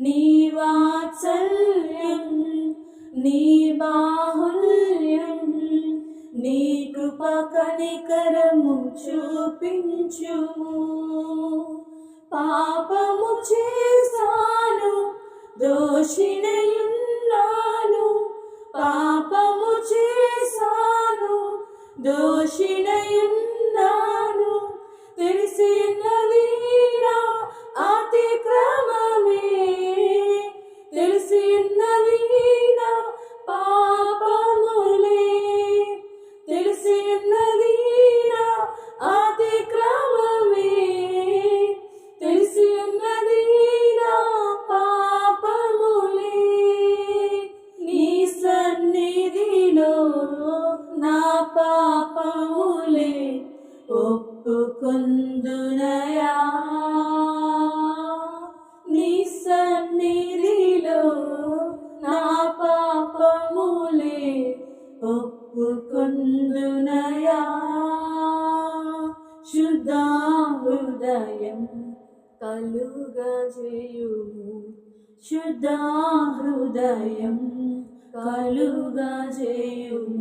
నీ వాత్సల్యం నీ బాహుల్యం నీ కృప కనికరము చూపించుము. పాపము చేశాను దోషిణయున్నాను పాపము చేశాను దోషిణయున్నాను నా పాపములే ఒప్పుకుందునయా? నీ సన్నిధిలో నా పాపములే ఒప్పుకుందునయా? శుద్ధ హృదయం కలుగజేయుము శుద్ధ హృదయం కలుగజేయుము